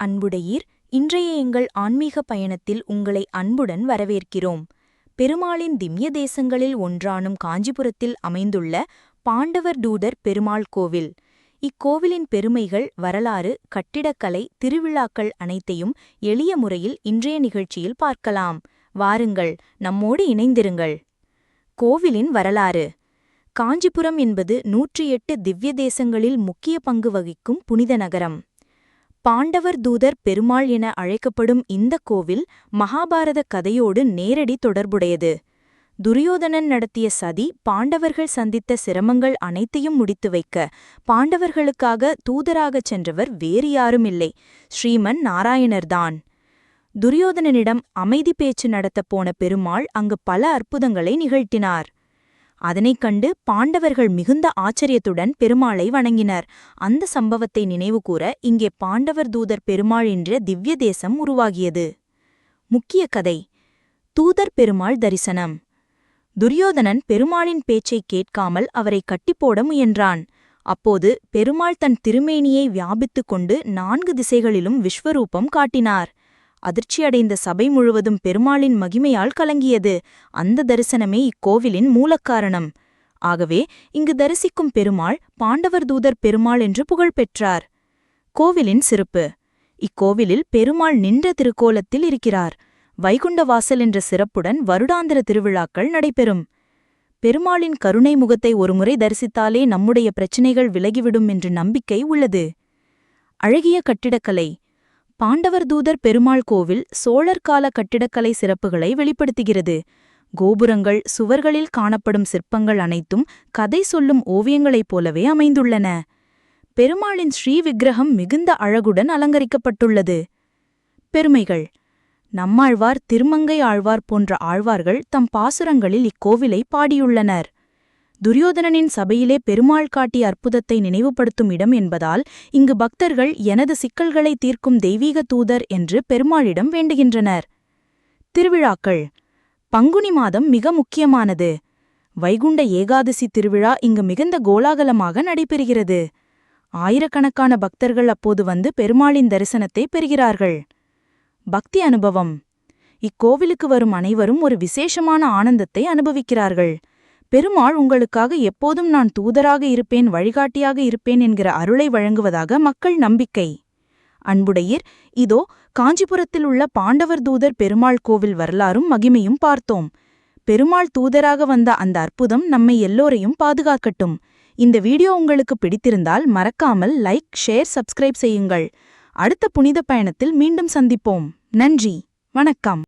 அன்புடையீர் இன்றைய எங்கள் ஆன்மீக பயணத்தில் உங்களை அன்புடன் வரவேற்கிறோம். பெருமாளின் திவ்ய தேசங்களில் ஒன்றானும் காஞ்சிபுரத்தில் அமைந்துள்ள பாண்டவர் தூதர் பெருமாள் கோவில். இக்கோவிலின் பெருமைகள் வரலாறு கட்டிடக்கலை திருவிழாக்கள் அனைத்தையும் எளிய முறையில் இன்றைய நிகழ்ச்சியில் பார்க்கலாம். வாருங்கள் நம்மோடு இணைந்திருங்கள். கோவிலின் வரலாறு. காஞ்சிபுரம் என்பது நூற்றி எட்டு திவ்ய தேசங்களில் முக்கிய பங்கு வகிக்கும் புனித நகரம். பாண்டவர் தூதர் பெருமாள் என அழைக்கப்படும் இந்த கோவில் மகாபாரத கதையோடு நேரடி தொடர்புடையது. துரியோதனன் நடத்திய சதி பாண்டவர்கள் சந்தித்த சிரமங்கள் அனைத்தையும் முடித்து வைக்க பாண்டவர்களுக்காக தூதராகச் சென்றவர் வேறு யாருமில்லை. ஸ்ரீமன் நாராயணர்தான் துரியோதனனிடம் அமைதி பேச்சு நடத்தப் போன பெருமாள் அங்கு பல அற்புதங்களை நிகழ்த்தினார். அதனைக் கண்டு பாண்டவர்கள் மிகுந்த ஆச்சரியத்துடன் பெருமாளை வணங்கினர். அந்த சம்பவத்தை நினைவுகூர இங்கே பாண்டவர் தூதர் பெருமாள் என்ற திவ்ய தேசம் உருவாகியது. முக்கிய கதை. தூதர் பெருமாள் தரிசனம். துரியோதனன் பெருமாளின் பேச்சைக் கேட்காமல் அவரை கட்டிப்போட முயன்றான். அப்போது பெருமாள் தன் திருமேனியை வியாபித்துக் கொண்டு நான்கு திசைகளிலும் விஸ்வரூபம் காட்டினார். அதிர்ச்சியடைந்த சபை முழுவதும் பெருமாளின் மகிமையால் கலங்கியது. அந்த தரிசனமே இக்கோவிலின் மூலக்காரணம். ஆகவே இங்கு தரிசிக்கும் பெருமாள் பாண்டவர் தூதர் பெருமாள் என்று புகழ் பெற்றார். கோவிலின் சிறப்பு. இக்கோவிலில் பெருமாள் நின்ற திருக்கோலத்தில் இருக்கிறார். வைகுண்ட வாசல் என்ற சிறப்புடன் வருடாந்திர திருவிழாக்கள் நடைபெறும். பெருமாளின் கருணை முகத்தை ஒருமுறை தரிசித்தாலே நம்முடைய பிரச்சினைகள் விலகிவிடும் என்று நம்பிக்கை உள்ளது. அழகிய கட்டிடக்கலை. பாண்டவர் தூதர் பெருமாள் கோவில் சோழர் கால கட்டிடக்கலை சிறப்புகளை வெளிப்படுத்துகிறது. கோபுரங்கள் சுவர்களில் காணப்படும் சிற்பங்கள் அனைத்தும் கதை சொல்லும் ஓவியங்களைப் போலவே அமைந்துள்ளன. பெருமாளின் ஸ்ரீ விக்கிரகம் மிகுந்த அழகுடன் அலங்கரிக்கப்பட்டுள்ளது. பெருமைகள். நம்மாழ்வார் திருமங்கை ஆழ்வார் போன்ற ஆழ்வார்கள் தம் பாசுரங்களில் இக்கோவிலை பாடியுள்ளனர். துரியோதனனின் சபையிலே பெருமாள் காட்டிய அற்புதத்தை நினைவுபடுத்தும் இடம் என்பதால் இங்கு பக்தர்கள் எனது சிக்கல்களை தீர்க்கும் தெய்வீக தூதர் என்று பெருமாளிடம் வேண்டுகின்றனர். திருவிழாக்கள். பங்குனி மாதம் மிக முக்கியமானது. வைகுண்ட ஏகாதசி திருவிழா இங்கு மிகுந்த கோலாகலமாக நடைபெறுகிறது. ஆயிரக்கணக்கான பக்தர்கள் அப்போது வந்து பெருமாளின் தரிசனத்தை பெறுகிறார்கள். பக்தி அனுபவம். இக்கோவிலுக்கு வரும் அனைவரும் ஒரு விசேஷமான ஆனந்தத்தை அனுபவிக்கிறார்கள். பெருமாள் உங்களுக்காக எப்போதும் நான் தூதராக இருப்பேன் வழிகாட்டியாக இருப்பேன் என்கிற அருளை வழங்குவதாக மக்கள் நம்பிக்கை. அன்புடையீர் இதோ காஞ்சிபுரத்தில் உள்ள பாண்டவர் தூதர் பெருமாள் கோவில் வரலாறும் மகிமையும் பார்த்தோம். பெருமாள் தூதராக வந்த அந்த அற்புதம் நம்மை எல்லோரையும் பாதுகாக்கட்டும். இந்த வீடியோ உங்களுக்கு பிடித்திருந்தால் மறக்காமல் லைக் ஷேர் சப்ஸ்கிரைப் செய்யுங்கள். அடுத்த புனித பயணத்தில் மீண்டும் சந்திப்போம். நன்றி. வணக்கம்.